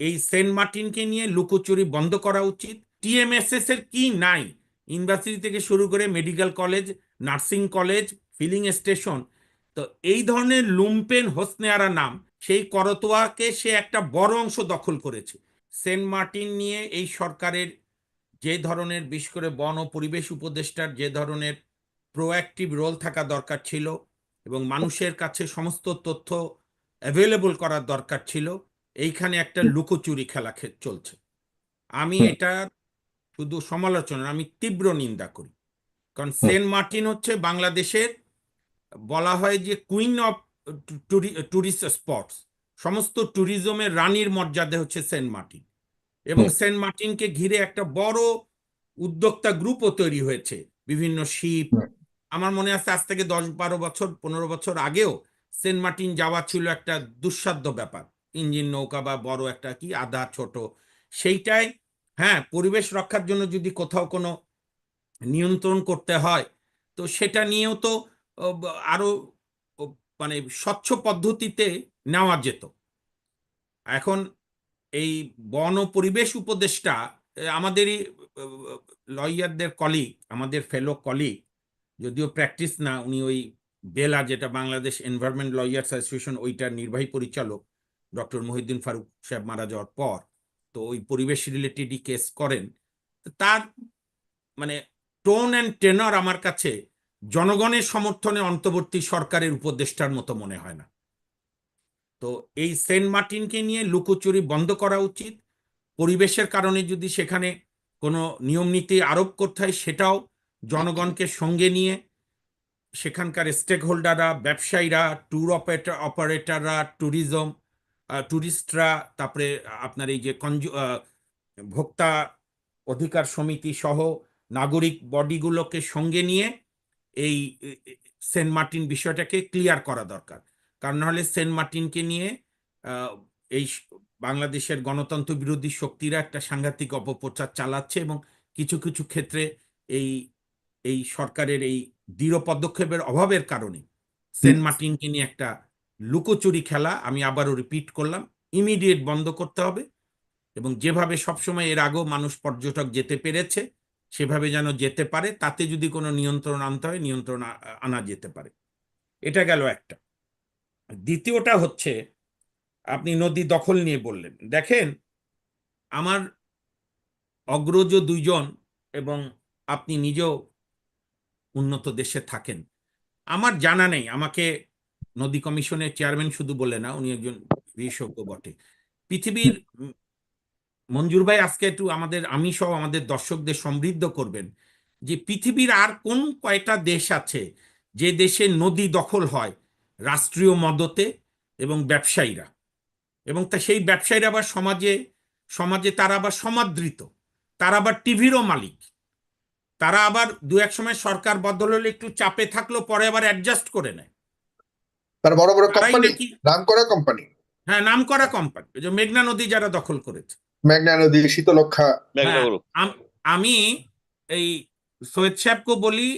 এই সেন্ট মার্টিনকে নিয়ে লুকোচুরি বন্ধ করা উচিত। টিএমএসএস এর কি নাই? ইউনিভার্সিটি থেকে শুরু করে medical college, nursing college, filling station. তো এই ধরনের লুম্পেন হোসনেয়ারা নাম, সেই করতোয়াকে সে একটা বড় অংশ দখল করেছে। সেন্ট মার্টিন নিয়ে এই সরকারের যে ধরনের, বিশেষ করে বন ও পরিবেশ উপদেষ্টার যে ধরনের প্রোঅ্যাক্টিভ রোল থাকা দরকার ছিল এবং মানুষের কাছে সমস্ত তথ্য অ্যাভেলেবল করার দরকার ছিল এইখানে একটা লুকোচুরি খেলা চলছে। আমি। এটা শুধু সমালোচনা আমি তীব্র নিন্দা করি। কারণ সেন্ট মার্টিন হচ্ছে বাংলাদেশের বলা হয় যে কুইন অফ ট্যুরিস্ট স্পটস সমস্ত ট্যুরিজমের রানীর মর্যাদা হচ্ছে সেন্ট মার্টিন। এবং সেন্ট মার্টিনকে ঘিরে একটা বড় উদ্যোক্তা গ্রুপও তৈরি হয়েছে। বিভিন্ন শিপ। আমার মনে আছে আজ থেকে দশ বারো বছর পনেরো বছর আগেও সেন্ট মার্টিন যাওয়া ছিল একটা দুঃসাধ্য ব্যাপার। ইঞ্জিন নৌকা বা বড় একটা কি আধা ছোট, সেইটাই হ্যাঁ পরিবেশ রক্ষার জন্য যদি কোথাও কোনো নিয়ন্ত্রণ করতে হয়, তো সেটা নিয়েও তো আরও মানে স্বচ্ছ পদ্ধতিতে নেওয়া যেত। এখন এই বন ও পরিবেশ উপদেষ্টা আমাদেরই লয়ারদের কলিগ আমাদের ফেলো কলিগ যদিও প্র্যাকটিস না, উনি ওই বেলা যেটা বাংলাদেশ এনভায়রনমেন্ট লয়ার্স অ্যাসোসিয়েশন ওইটার নির্বাহী পরিচালক ডক্টর মহিউদ্দিন ফারুক সাহেব মারা যাওয়ার পর তো ওই পরিবেশ রিলেটেডই কেস করেন তার মানে টোন অ্যান্ড টেনর আমার কাছে জনগণের সমর্থনে অন্তর্বর্তী সরকারের উপদেষ্টার মতো মনে হয় না। তো এই সেন্ট মার্টিনকে নিয়ে লুকোচুরি বন্ধ করা উচিত। পরিবেশের কারণে যদি সেখানে কোনো নিয়ম নীতি আরোপ করতে হয়, সেটাও জনগণকে সঙ্গে নিয়ে সেখানকার স্টেক হোল্ডাররা ব্যবসায়ীরা ট্যুর অপারেটর অপারেটররা ট্যুরিজম ট্যুরিস্টরা তারপরে আপনার এই যে কনজু ভোক্তা অধিকার সমিতি সহ নাগরিক বডিগুলোকে সঙ্গে নিয়ে এই সেন্ট মার্টিন বিষয়টাকে ক্লিয়ার করা দরকার। কারণ নাহলে সেন্ট মার্টিনকে নিয়ে এই বাংলাদেশের গণতন্ত্র বিরোধী শক্তিরা একটা সাংঘাতিক অপপ্রচার চালাচ্ছে এবং কিছু কিছু ক্ষেত্রে এই এই সরকারের এই দৃঢ় পদক্ষেপের অভাবের কারণে সেন্ট মার্টিনকে নিয়ে একটা লুকোচুরি খেলা আমি আবারও রিপিট করলাম। ইমিডিয়েট বন্ধ করতে হবে এবং যেভাবে সবসময় এর আগেও মানুষ পর্যটক যেতে পেরেছে, সেভাবে যেন যেতে পারে, তাতে যদি কোনো নিয়ন্ত্রণ আনতে হয়, নিয়ন্ত্রণ আনা যেতে পারে। এটা গেল একটা। দ্বিতীয়টা হচ্ছে, আপনি নদী দখল নিয়ে বললেন। দেখেন, আমার অগ্রজ দুইজন এবং আপনি নিজেও উন্নত দেশে থাকেন। আমার জানা নেই, আমাকে নদী কমিশনের চেয়ারম্যান শুধু বলে না, উনি একজন বিশেষজ্ঞ বটে। পৃথিবীর মঞ্জুর ভাই আজকে একটু আমাদের, আমি সহ আমাদের দর্শকদের সমৃদ্ধ করবেন যে পৃথিবীর আর কোন কয়টা দেশ আছে যে দেশে নদী দখল হয় রাষ্ট্রীয় মদতে এবং ব্যবসায়ীরা? এবং তা সেই ব্যবসায়ীরা আবার সমাজে সমাজে তারা আবার সমাদৃত, তারা আবার টিভিরও মালিক। তারা আবার দু এক সময় সরকার বদল হলে একটু চাপে থাকল পরে আবার অ্যাডজাস্ট করে নেয়। তার বড় বড় কোম্পানি নাম করা কোম্পানি হ্যাঁ নাম করা কোম্পানি যে মেঘনা নদী যারা দখল করেছে। মেঘনা নদী শীতলক্ষা হ্যাঁ, আম- এই সৈয়দ সাহেবকে বলি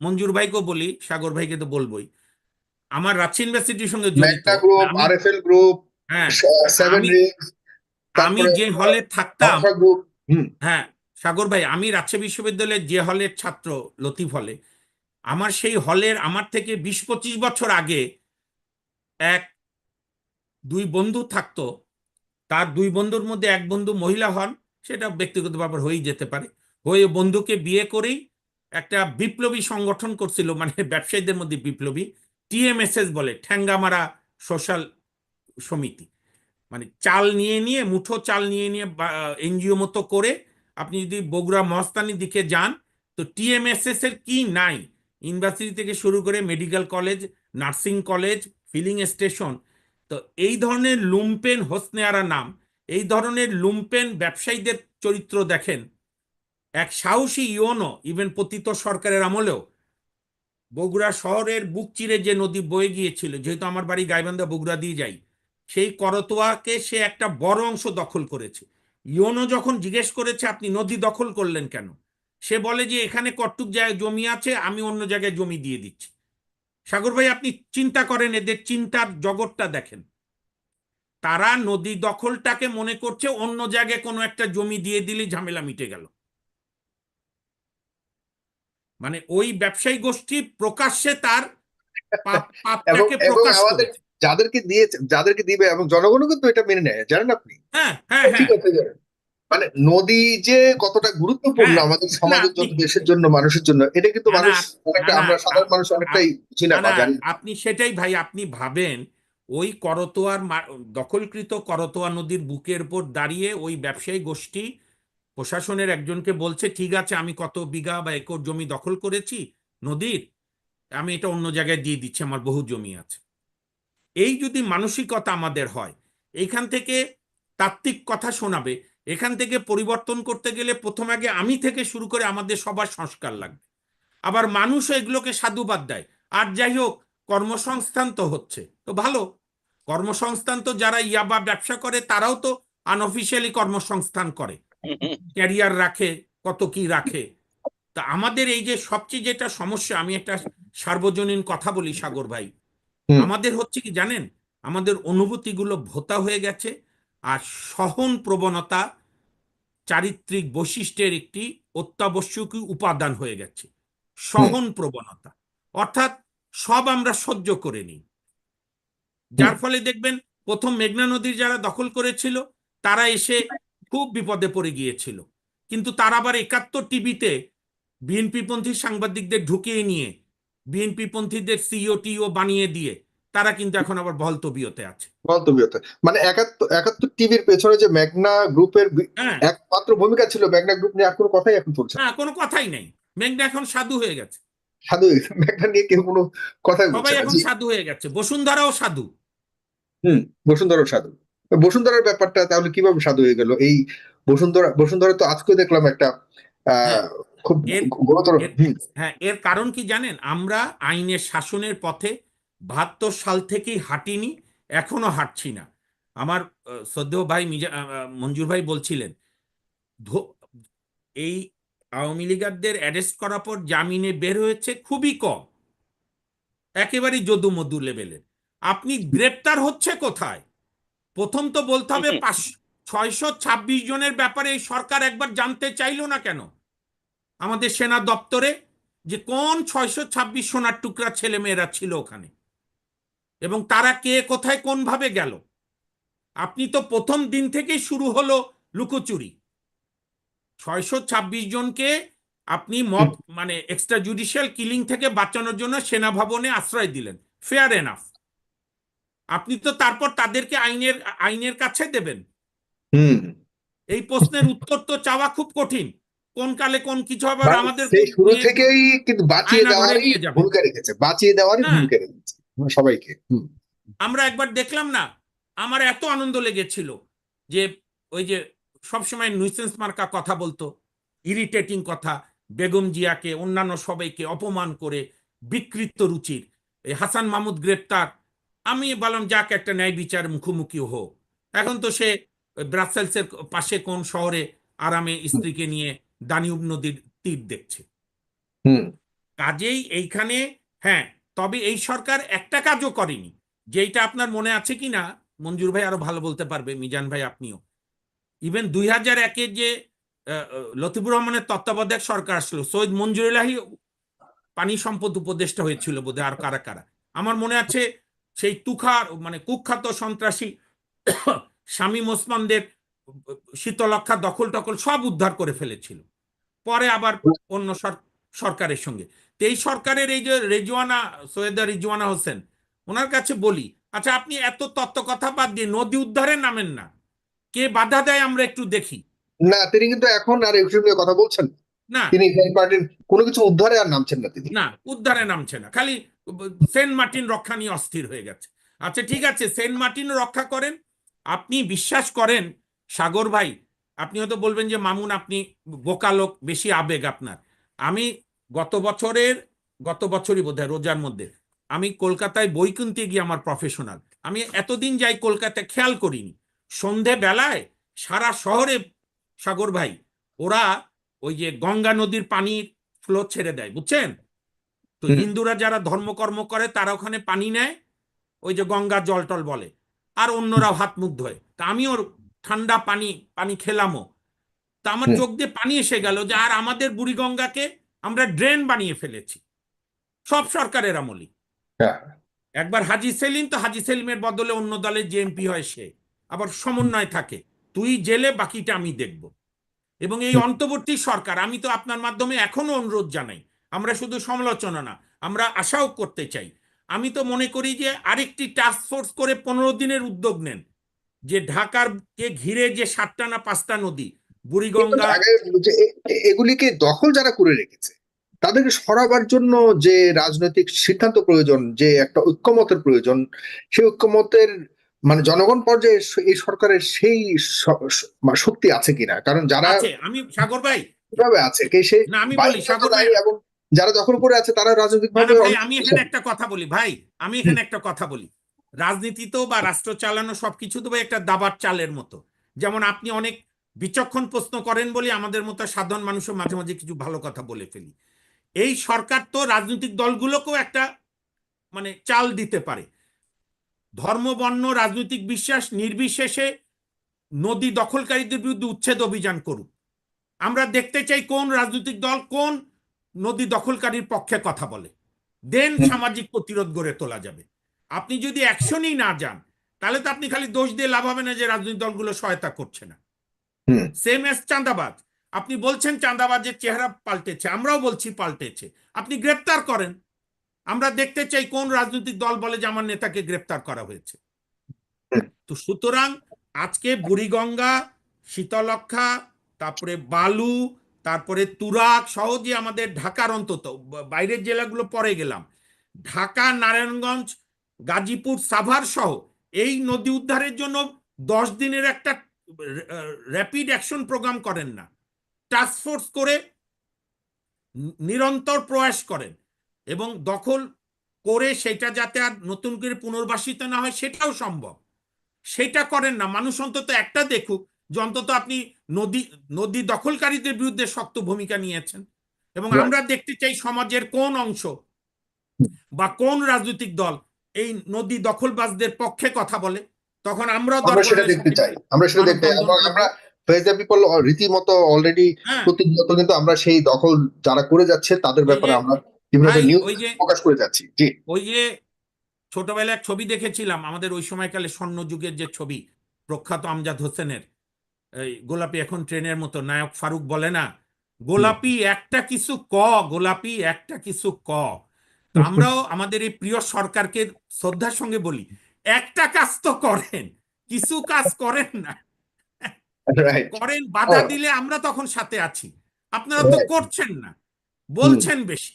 মঞ্জুর ভাইকে বলি সাগর ভাইকে তো বলবোই। আমার রাজশাহী ইউনিভার্সিটির সঙ্গে জড়িত। মেঘনা গ্রুপ আমি- আরএফএল গ্রুপ হ্যাঁ সেভেন আমি- আমি যে হলে থাকতাম হ্যাঁ সাগর ভাই আমি রাজশাহী বিশ্ববিদ্যালয়ের যে হলের ছাত্র লতিফ হলে আমার সেই হলের আমার থেকে বিশ পঁচিশ বছর আগে এক, দুই বন্ধু থাকতো, তার দুই বন্ধুর মধ্যে এক বন্ধু মহিলা হন, সেটা ব্যক্তিগত ব্যাপার হয়েই যেতে পারে। হয়ে বন্ধুকে বিয়ে করেই একটা বিপ্লবী সংগঠন করছিল মানে ব্যবসায়ীদের মধ্যে বিপ্লবী, টিএমএসএস বলে, ঠ্যাঙ্গামারা সোশ্যাল সমিতি। মানে চাল নিয়ে নিয়ে, মুঠো চাল নিয়ে নিয়ে এনজিও মতো করে আপনি যদি বগুড়া মহস্তানির দিকে যান, তো টিএমএসএস এর কি নাই? ইউনিভার্সিটি থেকে শুরু করে medical college, nursing college filling station. তো এই ধরনের লুম্পেন হোসনেয়ারা নাম, এই ধরনের লুম্পেন ব্যবসায়ীদের চরিত্র দেখেন। এক সাহসী ইওনো ইভেন পতিত সরকারের আমলেও। বগুড়া শহরের বুক চিরে যে নদী বয়ে গিয়েছিল, যেহেতু আমার বাড়ি গাইবান্ধা বগুড়া দিয়ে যাই, সেই করতোয়াকে সে একটা বড় অংশ দখল করেছে। ইওনো যখন জিজ্ঞেস করেছে, আপনি নদী দখল করলেন কেন? সে বলে যে, এখানে কটুক জায়গায় জমি আছে, আমি অন্য জায়গায় জমি দিয়ে দিচ্ছি। সাগর ভাই আপনি চিন্তা করেন এদের চিন্তার জগৎটা দেখেন। তারা নদী দখলটাকে মনে করছে অন্য জায়গায় কোনো একটা জমি দিয়ে দিলে ঝামেলা মিটে গেল। মানে ওই ব্যবসায়ী গোষ্ঠী প্রকাশ্যে তার পাপটাকে প্রকাশ যাদেরকে দিয়েছে যাদেরকে দিবে এবং জনগণও কিন্তু এটা মেনে নেয় জানেন আপনি? হ্যাঁ হ্যাঁ হ্যাঁ। মানে নদী যে কতটা গুরুত্বপূর্ণ হ্যাঁ, আমাদের সমাজের জন্য দেশের জন্য মানুষের জন্য এটা কিন্তু মানুষ অনেকটা আমরা সাধারণ মানুষ অনেকটাই বুঝি না না, বা না, জানি আপনি সেটাই ভাই আপনি ভাবেন ওই করতোয়ার দখলকৃত করতোয়া নদীর বুকের উপর দাঁড়িয়ে ওই ব্যবসায়ী গোষ্ঠী প্রশাসনের একজনকে বলছে ঠিক আছে আমি কত বিঘা বা একর জমি দখল করেছি নদীর আমি এটা অন্য জায়গায় দিয়ে দিচ্ছি আমার বহু জমি আছে। এই যদি মানসিকতা আমাদের হয় এইখান থেকে তাত্ত্বিক কথা শোনাবে এখান থেকে পরিবর্তন করতে গেলে প্রথম আগে আমি থেকে শুরু করে আমাদের সবার সংস্কার লাগবে। আবার মানুষও এগুলোকে সাধুবাদ দেয়। আর যাই হোক কর্মসংস্থান তো হচ্ছে। তো ভালো। কর্মসংস্থান তো যারা ইয়াবা ব্যবসা করে তারাও তো আনঅফিসিয়ালি কর্মসংস্থান করে। ক্যারিয়ার রাখে কত কি রাখে। তা আমাদের এই যে সবচেয়ে যেটা সমস্যা আমি একটা সার্বজনীন কথা বলি সাগর ভাই। আমাদের হচ্ছে কি জানেন? আমাদের অনুভূতিগুলো ভোতা হয়ে গেছে। আর সহন প্রবণতা চারিত্রিক বৈশিষ্ট্যের একটি অত্যাবশ্যকীয় উপাদান হয়ে গেছে। সহন প্রবণতা। অর্থাৎ সব আমরা সহ্য করে নিই। যার ফলে দেখবেন প্রথম মেঘনা নদীর যারা দখল করেছিল তারা এসে খুব বিপদে পড়ে গিয়েছিল। কিন্তু তারা আবার একাত্তর টিভিতে বিএনপি পন্থী সাংবাদিকদের ঢুকিয়ে নিয়ে বিএনপি পন্থীদের সিও টিও বানিয়ে দিয়ে তারা কিন্তু এখন আবার বহল তবিয়তে আছে। মন্তব্যতে মানে একাত্তর একাত্তর টিভির পেছনে যে মেঘনা গ্রুপের হ্যাঁ। একমাত্র ভূমিকা ছিল মেঘনা গ্রুপ নিয়ে আর কোনো কথাই এখন চলছে না। কোনো কথাই নেই। মেঘনা এখন সাধু হয়ে গেছে। সাধু। মেঘনা নিয়ে কেউ কোনো কথাই সবাই এখন সাধু হয়ে গেছে। বসুন্ধরাও সাধু। হুম বসুন্ধরা সাধু। বসুন্ধরার ব্যাপারটা তাহলে কীভাবে সাধু হয়ে গেল? এই বসুন্ধরা বসুন্ধরা তো আজকে দেখলাম একটা আহ হ্যাঁ। খুব হ্যাঁ এর কারণ কি জানেন? আমরা আইনের শাসনের পথে বাহাত্তর সাল থেকেই হাঁটিনি এখনও হাঁটছি না। আমার শ্রদ্ধেয় ভাই মিজা মঞ্জুর ভাই বলছিলেন এই আওয়ামী লীগারদের অ্যারেস্ট করার পর জামিনে বের হয়েছে খুবই কম একেবারেই যদু মধু লেভেলের। আপনি গ্রেপ্তার হচ্ছে কোথায়? প্রথম তো বলতে হবে পাঁচ ছয়শো ছাব্বিশ জনের ব্যাপারে এই সরকার একবার জানতে চাইলো না কেন? আমাদের সেনা দপ্তরে যে কোন ছয়শো ছাব্বিশ সোনার টুকরা ছেলে মেয়েরা ছিল ওখানে? এবং তারা কে কোথায় কোনভাবে গেল? আপনি তো প্রথম দিন থেকেই শুরু হলো লুকোচুরি। ছয়শো ছাব্বিশ জনকে আপনি মব মানে এক্সট্রা জুডিশিয়াল কিলিং থেকে বাঁচানোর জন্য সেনা ভবনে আশ্রয় দিলেন। ফেয়ার এনাফ আপনি তো তারপর তাদেরকে আইনের আইনের কাছে দেবেন। হুম। এই প্রশ্নের উত্তর তো চাওয়া খুব কঠিন। কোন কালে কোন কিছু হবে মানে আমাদের শুরু থেকেই কিন্তু বাঁচিয়ে দেওয়ারই। ভূমিকা রেখেছে বাঁচিয়ে দেওয়ারই হ্যাঁ। ভূমিকা রেখেছে সবাইকে আমরা একবার দেখলাম না আমার এত আনন্দ লেগেছিল যে ওই যে সবসময় নুইসেন্স মার্কা কথা বলতো ইরিটেটিং কথা বেগম জিয়াকে অন্যান্য সবাইকে অপমান করে বিকৃত রুচির। এই হাসান মাহমুদ গ্রেপ্তার আমি বললাম যাক একটা ন্যায় বিচার মুখোমুখি হোক। এখন তো সে ব্রাসেলসের পাশে কোন শহরে আরামে স্ত্রীকে নিয়ে দানিউব নদীর তীর দেখছে। হুম। কাজেই এইখানে হ্যাঁ তবে এই সরকার একটা কাজও করেনি। যেইটা আপনার মনে আছে কি না, মঞ্জুর ভাই আরও ভালো বলতে পারবে, মিজান ভাই আপনিও। ইভেন দুই হাজার একের যে লতিফুর রহমানের তত্ত্বাবধায়ক সরকার আসলো, সৈয়দ মঞ্জুরুল্লাহি পানি সম্পদ উপদেষ্টা হয়েছিল বোধহয় আর কারা কারা। আমার মনে আছে সেই তুখার মানে কুখ্যাত সন্ত্রাসী শামীম ওসমানদের শীতলক্ষা দখল টখল সব উদ্ধার করে ফেলেছিল। পরে আবার অন্য সর- সরকারের সঙ্গে। তো এই সরকারের এই যে রেজওয়ানা সৈয়দা রিজওয়ানা হোসেন ওনার কাছে বলি আচ্ছা আপনি এত তত্ত্ব কথা বাদ দিয়ে নদী উদ্ধারে নামেন না। কে বাধা দেয় আমরা একটু দেখি। না তিনি কিন্তু এখন আর এসব নিয়ে কথা বলছেন না। তিনি মার্টিন কোনো কিছু উদ্ধারে আর নামছেন না তিনি। না উদ্ধারে নামছে না। খালি সেন্ট মার্টিন রক্ষা নিয়ে অস্থির হয়ে গেছে। আচ্ছা ঠিক আছে সেন্ট মার্টিন রক্ষা করেন। আপনি বিশ্বাস করেন সাগর ভাই আপনি হয়তো বলবেন যে মামুন আপনি বোকা লোক বেশি আবেগ আপনার। আমি গত বছরের গত বছরই বোধ হয় রোজার মধ্যে। আমি কলকাতায় বই কিনতে গিয়ে আমার প্রফেশনাল আমি এতদিন যাই কলকাতায় খেয়াল করিনি। সন্ধে বেলায় সারা শহরে সাগর ভাই ওরা ওই যে গঙ্গা নদীর পানির ফ্লো ছেড়ে দেয় বুঝছেন? তো হিন্দুরা যারা ধর্মকর্ম করে তারা ওখানে পানি নেয় ওই যে গঙ্গা জল টল বলে। আর অন্যরাও হাত মুখ ধোয়। তা আমিও ঠান্ডা পানি পানি খেলামও। তা আমার চোখ দিয়ে পানি এসে গেল যে আর আমাদের বুড়িগঙ্গাকে আমরা ড্রেন বানিয়ে ফেলেছি। সব সরকারের আমলই। হ্যাঁ। একবার হাজি সেলিম তো হাজি সেলিমের বদলে অন্য দলের যে এমপি হয় সে। আবার সমন্বয় থাকে। তুই জেলে বাকিটা আমি দেখব। এবং এই। অন্তর্বর্তী সরকার আমি তো আপনার মাধ্যমে এখনও অনুরোধ জানাই আমরা শুধু সমালোচনা না আমরা আশাও করতে চাই। আমি তো মনে করি যে আরেকটি টাস্ক ফোর্স করে পনেরো দিনের উদ্যোগ নেন। যে ঢাকার কে ঘিরে যে সাতটা না পাঁচটা নদী বুড়িগঙ্গা। এগুলিকে দখল যারা করে রেখেছে তাদেরকে সরাবার জন্য যে রাজনৈতিক সিদ্ধান্ত প্রয়োজন যে একটা ঐক্যমতের প্রয়োজন সেই ঐক্যমতের মানে জনগণ পর্যায়ে এই সরকারের সেই শক্তি আছে কিনা? কারণ যারা আমি সাগর ভাই। কীভাবে আছে? কে সে না আমি বলি সাগর ভাই। এবং যারা দখল করে আছে তারা রাজনৈতিক ভাবে আমি এখানে একটা কথা বলি ভাই। আমি এখানে একটা কথা বলি। রাজনীতিতেও বা রাষ্ট্র চালানো সবকিছু তো ভাই একটা দাবার চালের মতো। যেমন আপনি অনেক বিচক্ষণ প্রশ্ন করেন বলে আমাদের মতো সাধারণ মানুষও মাঝে মাঝে কিছু ভালো কথা বলে ফেলি। এই সরকার তো রাজনৈতিক দলগুলোকেও একটা মানে চাল দিতে পারে। ধর্ম বর্ণ রাজনৈতিক বিশ্বাস নির্বিশেষে নদী দখলকারীদের বিরুদ্ধে উচ্ছেদ অভিযান করুক। আমরা দেখতে চাই কোন রাজনৈতিক দল কোন নদী দখলকারীর পক্ষে কথা বলে। দেন সামাজিক প্রতিরোধ গড়ে তোলা যাবে। আপনি যদি অ্যাকশনই না যান তাহলে তো আপনি খালি দোষ দিয়ে লাভ হবে না যে রাজনৈতিক দলগুলো সহায়তা করছে না। সেম এস চাঁদাবাজ। আপনি বলছেন চাঁদাবাজের চেহারা পাল্টেছে আমরাও বলছি পাল্টেছে। আপনি গ্রেপ্তার করেন। আমরা দেখতে চাই কোন রাজনৈতিক দল বলে যে আমার নেতাকে গ্রেপ্তার করা হয়েছে। তো সুতরাং আজকে বুড়িগঙ্গা শীতলক্ষা তারপরে বালু তারপরে তুরাক সহ যে আমাদের ঢাকার অন্তত বাইরের জেলাগুলো পরে গেলাম। ঢাকা নারায়ণগঞ্জ গাজীপুর সাভার সহ এই নদী উদ্ধারের জন্য দশ দিনের একটা র্যাপিড অ্যাকশন প্রোগ্রাম করেন না। টাস্ক ফোর্স করে নিরন্তর প্রয়াস করেন এবং দখল করে সেটা যাতে আর নতুন করে পুনর্বাসিত না হয় সেটাও সম্ভব। সেটা করেন না। মানুষ অন্তত একটা দেখুক যে অন্তত আপনি নদী নদী দখলকারীদের বিরুদ্ধে শক্ত ভূমিকা নিয়েছেন এবং আমরা দেখতে চাই সমাজের কোন অংশ বা কোন রাজনৈতিক দল এই নদী দখলবাজদের পক্ষে কথা বলে। তখন আমরা সেটা দেখতে চাই। আমরা সেটা দেখতে চাই। আমরা ফেজ পিপল রীতিমতো অলরেডি হ্যাঁ। প্রতিনিয়ত কিন্তু আমরা সেই দখল যারা করে যাচ্ছে তাদের ব্যাপারে আমরা বিভিন্ন নিউজ প্রকাশ করে যাচ্ছি। জি। ওই যে ছোটবেলায় এক ছবি দেখেছিলাম আমাদের ওই সময়কালে স্বর্ণ যুগের যে ছবি প্রখ্যাত আমজাদ হোসেনের এই গোলাপি এখন ট্রেনের মতো নায়ক ফারুক বলে না গোলাপি একটা কিছু ক গোলাপি একটা কিছু ক। আমরাও আমাদের এই প্রিয় সরকারকে শ্রদ্ধার সঙ্গে বলি একটা কাজ তো করেন কিছু কাজ করেন না। করেন বাধা Oh. দিলে আমরা তখন সাথে আছি। আপনারা তো করছেন না বলছেন বেশি।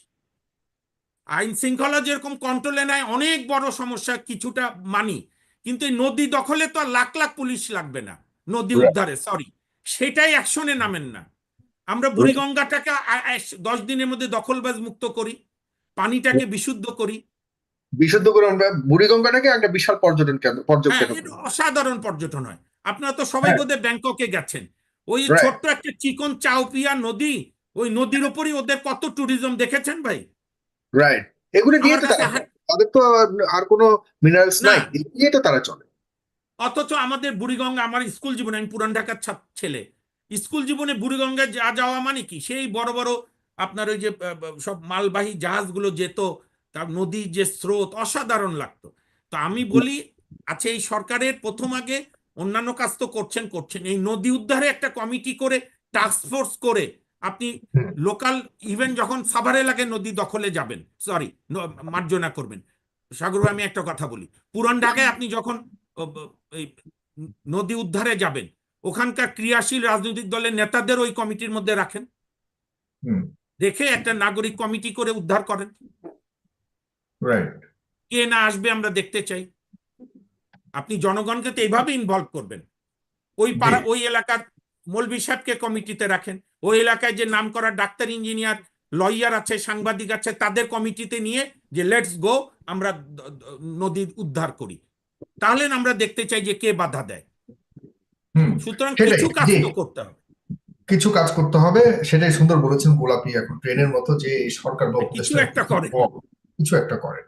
আইন শৃঙ্খলা যেরকম কন্ট্রোলে নেয় অনেক বড় সমস্যা কিছুটা মানি। কিন্তু এই নদী দখলে তো আর লাখ লাখ পুলিশ লাগবে না নদী উদ্ধারে সরি সেটাই অ্যাকশনে নামেন না। আমরা বুড়িগঙ্গাটাকে দশ দিনের মধ্যে দখলবাজ মুক্ত করি পানিটাকে বিশুদ্ধ করি বিশুদ্ধ করে আমরা বুড়িগঙ্গাটাকে একটা বিশাল পর্যটন কেন্দ্র পর্যটন হ্যাঁ অসাধারণ পর্যটন হয়। আপনারা তো সবাই হ্যাঁ। বোধহয় ব্যাংককে গেছেন। ওই ছোট্ট একটা চিকন চাউপিয়া নদী ওই নদীর উপরই ওদের কত ট্যুরিজম দেখেছেন ভাই? রাইট এগুলো আমার তো তাদের তো আর- কোনো মিনারেলস। নাই। নিয়ে তো তারা চলে। অথচ আমাদের বুড়িগঙ্গা আমার স্কুল জীবনে আমি পুরান ঢাকার ছাত্র ছেলে। স্কুল জীবনে বুড়িগঙ্গায় যা যাওয়া মানে কি? সেই বড় বড় আপনার ওই যে সব মালবাহী জাহাজগুলো যেত তার নদীর যে স্রোত অসাধারণ লাগতো। তো আমি বলি আছে এই সরকারের প্রথম আগে অন্যান্য কাজ তো করছেন করছেন। এই নদী উদ্ধারে একটা কমিটি করে টাস্ক ফোর্স করে আপনি লোকাল ইভেন যখন সাভারে লাগে নদী দখলে যাবেন। সরি মার্জনা করবেন। সাগর আমি একটা কথা বলি। পুরান ঢাকায় আপনি যখন নদী উদ্ধারে যাবেন ওখানকার ক্রিয়াশীল রাজনৈতিক দলের নেতাদের ওই কমিটির মধ্যে রাখেন। দেখে একটা নাগরিক কমিটি করে উদ্ধার করেন। রাইট কে না আসবে আমরা দেখতে চাই। আপনি জনগণকে তো এইভাবে ইনভলভ করবেন। ওই পাড়া ওই এলাকার মৌলবি সাহেবকে কমিটিতে রাখেন। ওই এলাকায় যে নাম করা ডাক্তার ইঞ্জিনিয়ার লয়ার আছে সাংবাদিক আছে তাদের কমিটিতে নিয়ে যে লেটস গো আমরা দ- দ- নদী উদ্ধার করি। তাহলে আমরা দেখতে চাই যে কে বাধা দেয়। সুতরাং কিছু কাজ তো করতে হবে। কিছু কাজ করতে হবে। সেটাই সুন্দর বলেছেন গোলাপি এখন ট্রেনের মতো যে সরকার কিছু একটা করে। কিছু একটা করেন।